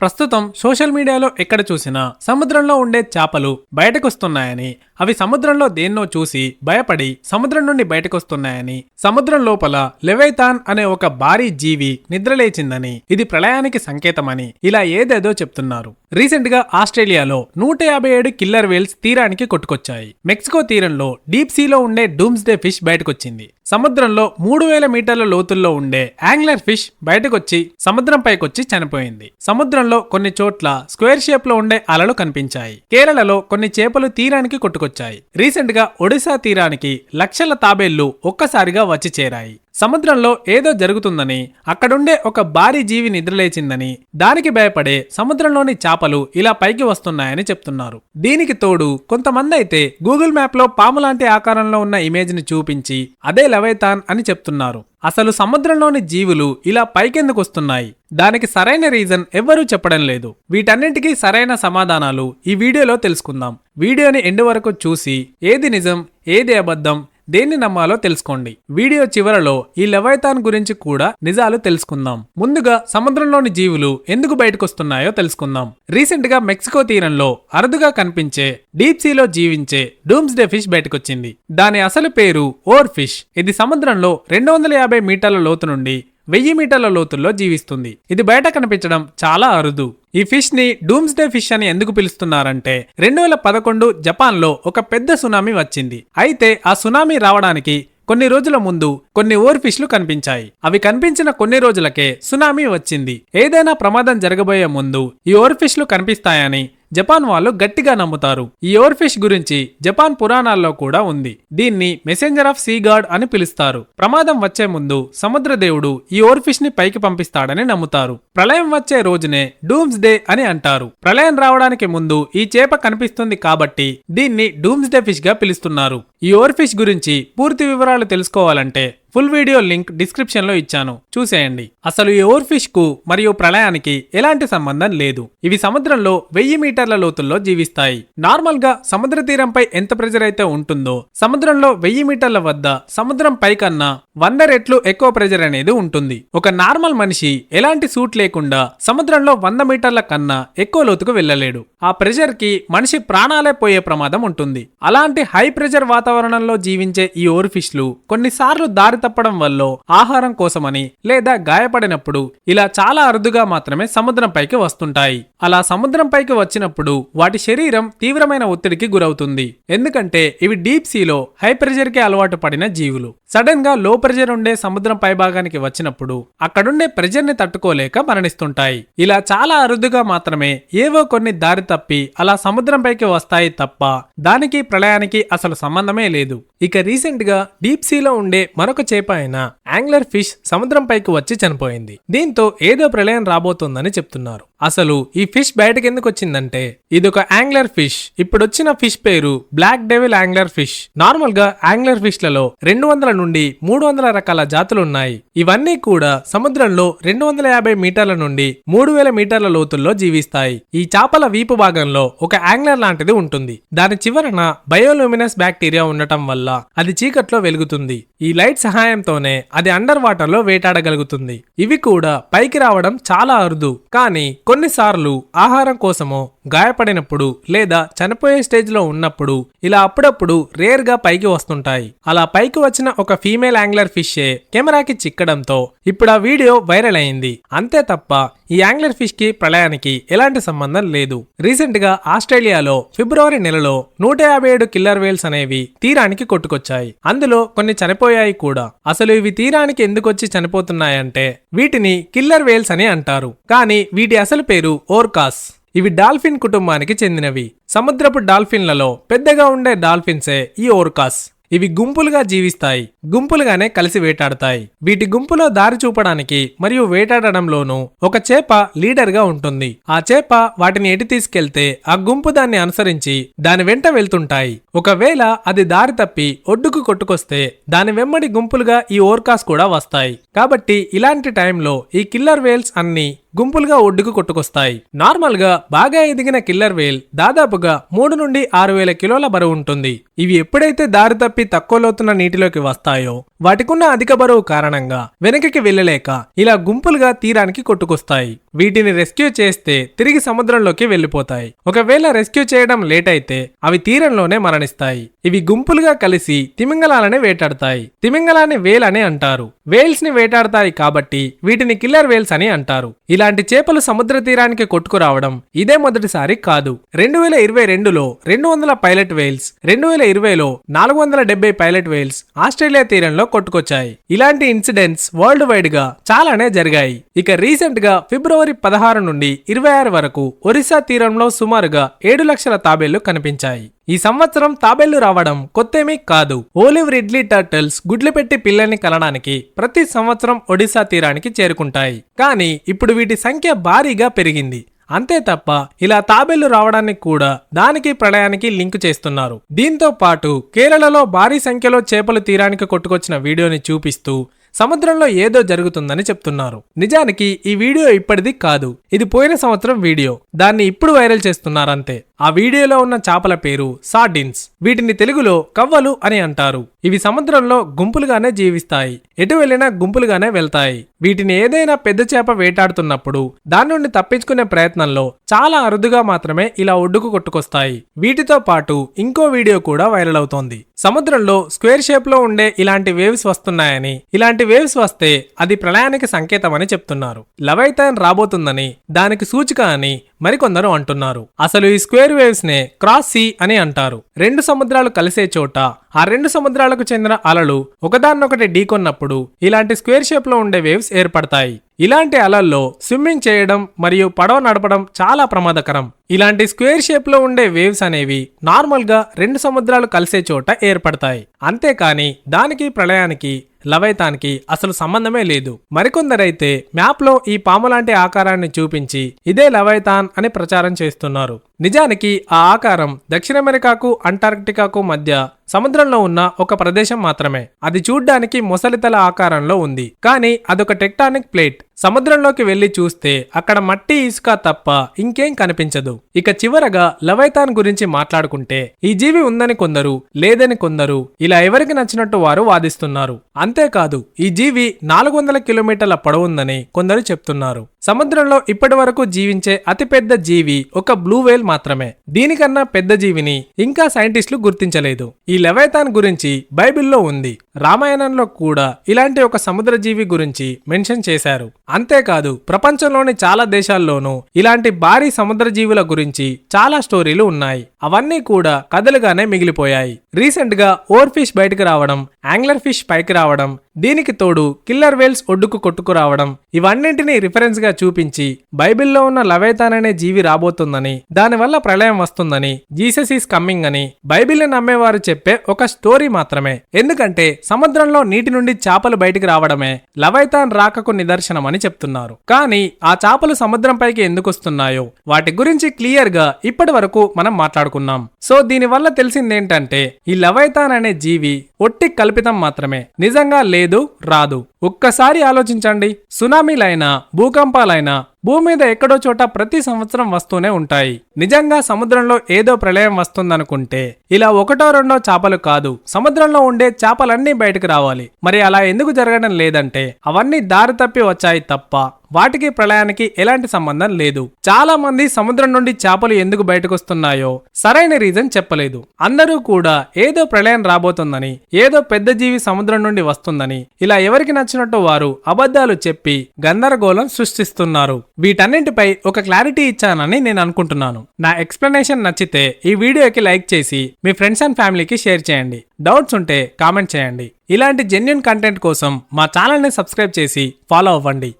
ప్రస్తుతం సోషల్ మీడియాలో ఎక్కడ చూసినా సముద్రంలో ఉండే చేపలు బయటకొస్తున్నాయని అవి సముద్రంలో దేన్నో చూసి భయపడి సముద్రం నుండి బయటకొస్తున్నాయని సముద్రం లోపల లెవైతాన్ అనే ఒక భారీ జీవి నిద్రలేచిందని ఇది ప్రళయానికి సంకేతమని ఇలా ఏదేదో చెప్తున్నారు. రీసెంట్గా ఆస్ట్రేలియాలో నూట యాభై ఏడు కిల్లర్ వేల్స్ తీరానికి కొట్టుకొచ్చాయి. మెక్సికో తీరంలో డీప్ సీలో ఉండే డూమ్స్ డే ఫిష్ బయటకొచ్చింది. సముద్రంలో మూడు వేల మీటర్ల లోతుల్లో ఉండే యాంగ్లర్ ఫిష్ బయటకొచ్చి సముద్రం పైకొచ్చి చనిపోయింది. సముద్రంలో కొన్ని చోట్ల స్క్వేర్ షేప్లో ఉండే అలలు కనిపించాయి. కేరళలో కొన్ని చేపలు తీరానికి కొట్టుకొచ్చాయి. రీసెంట్గా ఒడిశా తీరానికి లక్షల తాబేళ్ళు ఒక్కసారిగా వచ్చి చేరాయి. సముద్రంలో ఏదో జరుగుతుందని అక్కడుండే ఒక భారీ జీవి నిద్రలేచిందని దానికి భయపడే సముద్రంలోని చేపలు ఇలా పైకి వస్తున్నాయని చెప్తున్నారు. దీనికి తోడు కొంతమంది అయితే గూగుల్ మ్యాప్లో పాము లాంటి ఆకారంలో ఉన్న ఇమేజ్ని చూపించి అదే లవైతాన్ అని చెప్తున్నారు. అసలు సముద్రంలోని జీవులు ఇలా పైకెందుకు వస్తున్నాయి? దానికి సరైన రీజన్ ఎవ్వరూ చెప్పడం లేదు. వీటన్నింటికీ సరైన సమాధానాలు ఈ వీడియోలో తెలుసుకుందాం. వీడియోని ఎండు వరకు చూసి ఏది నిజం ఏది అబద్ధం దేన్ని నమ్మాలో తెలుసుకోండి. వీడియో చివరలో ఈ లెవైతాన్ గురించి కూడా నిజాలు తెలుసుకుందాం. ముందుగా సముద్రంలోని జీవులు ఎందుకు బయటకొస్తున్నాయో తెలుసుకుందాం. రీసెంట్గా మెక్సికో తీరంలో అరుదుగా కనిపించే డీప్ సీలో జీవించే డూమ్స్ డే ఫిష్ బయటకొచ్చింది. దాని అసలు పేరు ఓర్ ఫిష్. ఇది సముద్రంలో రెండు వందల యాభై మీటర్ల లోతు నుండి వెయ్యి మీటర్ల లోతుల్లో జీవిస్తుంది. ఇది బయట కనిపించడం చాలా అరుదు. ఈ ఫిష్ని డూమ్స్ డే ఫిష్ అని ఎందుకు పిలుస్తున్నారంటే రెండు వేల పదకొండు జపాన్లో ఒక పెద్ద సునామీ వచ్చింది. అయితే ఆ సునామీ రావడానికి కొన్ని రోజుల ముందు కొన్ని ఓర్ ఫిష్లు కనిపించాయి. అవి కనిపించిన కొన్ని రోజులకే సునామీ వచ్చింది. ఏదైనా ప్రమాదం జరగబోయే ముందు ఈ ఓర్ ఫిష్లు కనిపిస్తాయని జపాన్ వాళ్ళు గట్టిగా నమ్ముతారు. ఈ ఓర్ఫిష్ గురించి జపాన్ పురాణాల్లో కూడా ఉంది. దీన్ని మెసెంజర్ ఆఫ్ సీగాడ్ అని పిలుస్తారు. ప్రమాదం వచ్చే ముందు సముద్ర దేవుడు ఈ ఓర్ఫిష్ని పైకి పంపిస్తాడని నమ్ముతారు. ప్రళయం వచ్చే రోజునే డూమ్స్ డే అని అంటారు. ప్రళయం రావడానికి ముందు ఈ చేప కనిపిస్తుంది కాబట్టి దీన్ని డూమ్స్ డే ఫిష్గా పిలుస్తున్నారు. ఈ ఓర్ఫిష్ గురించి పూర్తి వివరాలు తెలుసుకోవాలంటే ఫుల్ వీడియో లింక్ డిస్క్రిప్షన్లో ఇచ్చాను. చూసేయండి. అసలు ఈ ఓర్ఫిష్కు మరియు ప్రళయానికి ఎలాంటి సంబంధం లేదు. ఇవి సముద్రంలో వెయ్యి మీటర్ల లోతుల్లో జీవిస్తాయి. నార్మల్గా సముద్ర తీరంపై ఎంత ప్రెజర్ అయితే ఉంటుందో సముద్రంలో వెయ్యి మీటర్ల వద్ద సముద్రం పైకన్నా వంద రెట్లు ఎక్కువ ప్రెజర్ అనేది ఉంటుంది. ఒక నార్మల్ మనిషి ఎలాంటి సూట్ లేకుండా సముద్రంలో వంద మీటర్ల కన్నా ఎక్కువ లోతుకు వెళ్ళలేడు. ఆ ప్రెజర్కి మనిషి ప్రాణాలే పోయే ప్రమాదం ఉంటుంది. అలాంటి హై ప్రెజర్ వాతావరణంలో జీవించే ఈ ఓర్ఫిష్లు కొన్నిసార్లు దారి తప్పడం వల్ల ఆహారం కోసమని లేదా గాయపడినప్పుడు ఇలా చాలా అరుదుగా మాత్రమే సముద్రం పైకి వస్తుంటాయి. అలా సముద్రం పైకి వచ్చినప్పుడు వాటి శరీరం తీవ్రమైన ఒత్తిడికి గురవుతుంది. ఎందుకంటే ఇవి డీప్ సీలో హై ప్రెషర్కి అలవాటు పడిన జీవులు. సడన్గా లో ప్రెషర్ ఉండే సముద్రం పైభాగానికి వచ్చినప్పుడు అక్కడుండే ప్రెషర్ని తట్టుకోలేక మరణిస్తుంటాయి. ఇలా చాలా అరుదుగా మాత్రమే ఏవో కొన్ని దారి తప్పి అలా సముద్రం పైకి వస్తాయి తప్ప దానికి ప్రళయానికి అసలు సంబంధమే లేదు. ఇక రీసెంట్గా డీప్ సీలో ఉండే మరొక చేప యాంగ్లర్ ఫిష్ సముద్రం పైకి వచ్చి చనిపోయింది. దీంతో ఏదో ప్రళయం రాబోతోందని చెప్తున్నారు. అసలు ఈ ఫిష్ బయటకు ఎందుకు వచ్చిందంటే ఇది ఒక యాంగ్లర్ ఫిష్. ఇప్పుడు వచ్చిన ఫిష్ పేరు బ్లాక్ డెవిల్ యాంగ్లర్ ఫిష్. నార్మల్గా యాంగ్లర్ ఫిష్లలో రెండు వందల నుండి మూడు వందల రకాల జాతులు ఉన్నాయి ఇవన్నీ కూడా సముద్రంలో రెండు వందల యాభై మీటర్ల నుండి మూడు వేల మీటర్ల లోతుల్లో జీవిస్తాయి. ఈ చేపల వీపు భాగంలో ఒక యాంగ్లర్ లాంటిది ఉంటుంది. దాని చివరన బయోలూమినస్ బ్యాక్టీరియా ఉండటం వల్ల అది చీకట్లో వెలుగుతుంది. ఈ లైట్ సహాయంతోనే అది అండర్ వాటర్లో వేటాడగలుగుతుంది. ఇవి కూడా పైకి రావడం చాలా అరుదు. కానీ కొన్నిసార్లు ఆహారం కోసమో గాయపడినప్పుడు లేదా చనిపోయే స్టేజ్లో ఉన్నప్పుడు ఇలా అప్పుడప్పుడు రేర్గా పైకి వస్తుంటాయి. అలా పైకి వచ్చిన ఒక ఫీమేల్ యాంగ్లర్ ఫిషే కెమెరాకి చిక్కడంతో ఇప్పుడు ఆ వీడియో వైరల్ అయింది. అంతే తప్ప ఈ యాంగ్లర్ ఫిష్కి ప్రళయానికి ఎలాంటి సంబంధం లేదు. రీసెంట్గా ఆస్ట్రేలియాలో ఫిబ్రవరి నెలలో నూట యాభై ఏడు కిల్లర్ వేల్స్ అనేవి తీరానికి కొట్టుకొచ్చాయి. అందులో కొన్ని చనిపోయాయి కూడా. అసలు ఇవి తీరానికి ఎందుకొచ్చి చనిపోతున్నాయంటే వీటిని కిల్లర్ వేల్స్ అని అంటారు. కానీ వీటి అసలు పేరు ఓర్కాస్. ఇవి డాల్ఫిన్ కుటుంబానికి చెందినవి. సముద్రపు డాల్ఫిన్లలో పెద్దగా ఉండే డాల్ఫిన్సే ఈ ఓర్కాస్. ఇవి గుంపులుగా జీవిస్తాయి గుంపులుగానే కలిసి వేటాడతాయి. వీటి గుంపులో దారి చూపడానికి మరియు వేటాడడంలోనూ ఒక చేప లీడర్గా ఉంటుంది. ఆ చేప వాటిని ఎటు తీసుకెళ్తే ఆ గుంపు దాన్ని అనుసరించి దాని వెంట వెళ్తుంటాయి. ఒకవేళ అది దారి తప్పి ఒడ్డుకు కొట్టుకొస్తే దాని వెమ్మడి గుంపులుగా ఈ ఓర్కాస్ కూడా వస్తాయి. కాబట్టి ఇలాంటి టైంలో ఈ కిల్లర్ వేల్స్ అన్ని గుంపులుగా ఒడ్డుకు కొట్టుకొస్తాయి. నార్మల్గా బాగా ఎదిగిన కిల్లర్ వేల్ దాదాపుగా మూడు నుండి ఆరు వేల కిలోల బరువు ఉంటుంది. ఇవి ఎప్పుడైతే దారి తప్పి తక్కువ లోతున్న నీటిలోకి వస్తాయో వాటికున్న అధిక బరువు కారణంగా వెనకకి వెళ్ళలేక ఇలా గుంపులుగా తీరానికి కొట్టుకొస్తాయి. వీటిని రెస్క్యూ చేస్తే తిరిగి సముద్రంలోకి వెళ్ళిపోతాయి ఒకవేళ రెస్క్యూ చేయడం లేట్ అయితే అవి తీరంలోనే మరణిస్తాయి. ఇవి గుంపులుగా కలిసి తిమింగలాలని వేటాడతాయి. తిమింగలాన్ని వేల్ అని అంటారు. వేల్స్ని వేటాడతాయి కాబట్టి వీటిని కిల్లర్ వేల్స్ అని అంటారు. ఇలా ఇలాంటి చేపలు సముద్ర తీరానికి కొట్టుకురావడం ఇదే మొదటిసారి కాదు. రెండు వేల ఇరవై రెండులో రెండు వందల పైలట్ వేల్స్ రెండు వేల ఇరవైలో నాలుగు వందల డెబ్బై పైలట్ వేల్స్ ఆస్ట్రేలియా తీరంలో కొట్టుకొచ్చాయి. ఇలాంటి ఇన్సిడెంట్స్ వరల్డ్ వైడ్గా చాలానే జరిగాయి. ఇక రీసెంట్గా ఫిబ్రవరి పదహారు నుండి ఇరవై ఆరు వరకు ఒరిస్సా తీరంలో సుమారుగా ఏడు లక్షల తాబేళ్ళు కనిపించాయి. ఈ సంవత్సరం తాబేళ్ళు రావడం కొత్తేమీ కాదు. ఓలివ్ రిడ్లీ టర్టిల్స్ గుడ్లు పెట్టి పిల్లల్ని కలడానికి ప్రతి సంవత్సరం ఒడిశా తీరానికి చేరుకుంటాయి. కానీ ఇప్పుడు వీటి సంఖ్య భారీగా పెరిగింది. అంతే తప్ప ఇలా తాబేళ్ళు రావడానికి కూడా దానికి ప్రళయానికి లింక్ చేస్తున్నారు. దీంతో పాటు కేరళలో భారీ సంఖ్యలో చేపలు తీరానికి కొట్టుకొచ్చిన వీడియోని చూపిస్తూ సముద్రంలో ఏదో జరుగుతుందని చెప్తున్నారు. నిజానికి ఈ వీడియో ఇప్పటిది కాదు. ఇది పోయిన సంవత్సరం వీడియో. దాన్ని ఇప్పుడు వైరల్ చేస్తున్నారంతే. ఆ వీడియోలో ఉన్న చేపల పేరు సార్డిన్స్. వీటిని తెలుగులో కవ్వలు అని అంటారు. ఇవి సముద్రంలో గుంపులుగానే జీవిస్తాయి. ఎటు వెళ్ళినా గుంపులుగానే వెళ్తాయి. వీటిని ఏదైనా పెద్ద చేప వేటాడుతున్నప్పుడు దాని నుండి తప్పించుకునే ప్రయత్నంలో చాలా అరుదుగా మాత్రమే ఇలా ఒడ్డుకు కొట్టుకొస్తాయి. వీటితో పాటు ఇంకో వీడియో కూడా వైరల్ అవుతోంది. సముద్రంలో స్క్వేర్ షేప్లో ఉండే ఇలాంటి వేవ్స్ వస్తున్నాయని ఇలాంటి వేవ్స్ వస్తే అది ప్రళయానికి సంకేతమని చెప్తున్నారు. లవైతాన్ రాబోతుందని దానికి సూచిక అని మరికొందరు అంటున్నారు. అసలు ఈ స్క్వేర్ వేవ్స్ నే క్రాస్ సీ అని అంటారు. రెండు సముద్రాలు కలిసే చోట ఆ రెండు సముద్రాలకు చెందిన అలలు ఒకదాన్నొకటి ఢీకొన్నప్పుడు ఇలాంటి స్క్వేర్ షేప్లో ఉండే వేవ్స్ ఏర్పడతాయి. ఇలాంటి అలల్లో స్విమ్మింగ్ చేయడం మరియు పడవ నడపడం చాలా ప్రమాదకరం. ఇలాంటి స్క్వేర్ షేప్లో ఉండే వేవ్స్ అనేవి నార్మల్గా రెండు సముద్రాలు కలిసే చోట ఏర్పడతాయి. అంతేకాని దానికి ప్రళయానికి లవైతానికి అసలు సంబంధమే లేదు. మరికొందరైతే మ్యాప్లో ఈ పాము లాంటి ఆకారాన్ని చూపించి ఇదే లవైతాన్ అని ప్రచారం చేస్తున్నారు. నిజానికి ఆ ఆకారం దక్షిణ అమెరికాకు అంటార్క్టికాకు మధ్య సముద్రంలో ఉన్న ఒక ప్రదేశం మాత్రమే. అది చూడ్డానికి ముసలితల ఆకారంలో ఉంది. కానీ అదొక టెక్టానిక్ ప్లేట్. సముద్రంలోకి వెళ్ళి చూస్తే అక్కడ మట్టి ఇసుక తప్ప ఇంకేం కనిపించదు. ఇక చివరగా లవైతాన్ గురించి మాట్లాడుకుంటే ఈ జీవి ఉందని కొందరు లేదని కొందరు ఇలా ఎవరికి నచ్చినట్టు వారు వాదిస్తున్నారు. అంతేకాదు ఈ జీవి నాలుగు వందల కిలోమీటర్ల పొడవుందని కొందరు చెప్తున్నారు. సముద్రంలో ఇప్పటి వరకు జీవించే అతిపెద్ద జీవి ఒక బ్లూ వేల్ మాత్రమే. దీనికన్నా పెద్ద జీవిని ఇంకా సైంటిస్టులు గుర్తించలేదు. ఈ లెవైతాన్ గురించి బైబిల్లో ఉంది. రామాయణంలో కూడా ఇలాంటి ఒక సముద్ర జీవి గురించి మెన్షన్ చేశారు. అంతేకాదు ప్రపంచంలోని చాలా దేశాల్లోనూ ఇలాంటి భారీ సముద్ర జీవుల గురించి చాలా స్టోరీలు ఉన్నాయి. అవన్నీ కూడా కథలుగానే మిగిలిపోయాయి. రీసెంట్గా ఓర్ ఫిష్ బయటకు రావడం యాంగ్లర్ ఫిష్ పైకి రావడం దీనికి తోడు కిల్లర్ వేల్స్ ఒడ్డుకు కొట్టుకురావడం ఇవన్నింటినీ రిఫరెన్స్గా చూపించి బైబిల్లో ఉన్న లవేతాన్ అనే జీవి రాబోతుందని దానివల్ల ప్రళయం వస్తుందని జీసస్ ఈస్ కమ్మింగ్ అని బైబిల్ని నమ్మేవారు చెప్పే ఒక స్టోరీ మాత్రమే. ఎందుకంటే సముద్రంలో నీటి నుండి చేపలు బయటికి రావడమే లవైతాన్ రాకకు నిదర్శనమని చెప్తున్నారు. కానీ ఆ చేపలు సముద్రంపైకి ఎందుకు వస్తున్నాయో వాటి గురించి క్లియర్గా ఇప్పటి వరకు మనం మాట్లాడుకున్నాం. సో దీనివల్ల తెలిసిందేంటంటే ఈ లవైతాన్ అనే జీవి ఒట్టి కల్పితం మాత్రమే. నిజంగా లేదు రాదు. ఒక్కసారి ఆలోచించండి. సునామీలైనా భూకంపాలైనా భూమి మీద ఎక్కడో చోట ప్రతి సంవత్సరం వస్తూనే ఉంటాయి. నిజంగా సముద్రంలో ఏదో ప్రళయం వస్తుందనుకుంటే ఇలా ఒకటో రెండో చేపలు కాదు. సముద్రంలో ఉండే చేపలన్నీ బయటకు రావాలి. మరి అలా ఎందుకు జరగడం లేదంటే అవన్నీ దారి తప్పి వచ్చాయి తప్ప. వాటికి ప్రళయానికి ఎలాంటి సంబంధం లేదు. చాలా మంది సముద్రం నుండి చేపలు ఎందుకు బయటకు వస్తున్నాయో సరైన రీజన్ చెప్పలేదు. అందరూ కూడా ఏదో ప్రళయం రాబోతుందని ఏదో పెద్ద జీవి సముద్రం నుండి వస్తుందని ఇలా ఎవరికి నచ్చినట్టు వారు అబద్ధాలు చెప్పి గందరగోళం సృష్టిస్తున్నారు. వీటన్నింటిపై ఒక క్లారిటీ ఇచ్చానని నేను అనుకుంటున్నాను. నా ఎక్స్ప్లెనేషన్ నచ్చితే ఈ వీడియోకి లైక్ చేసి మీ ఫ్రెండ్స్ అండ్ ఫ్యామిలీకి షేర్ చేయండి. డౌట్స్ ఉంటే కామెంట్ చేయండి. ఇలాంటి జెన్యున్ కంటెంట్ కోసం మా ఛానల్ని సబ్స్క్రైబ్ చేసి ఫాలో అవ్వండి.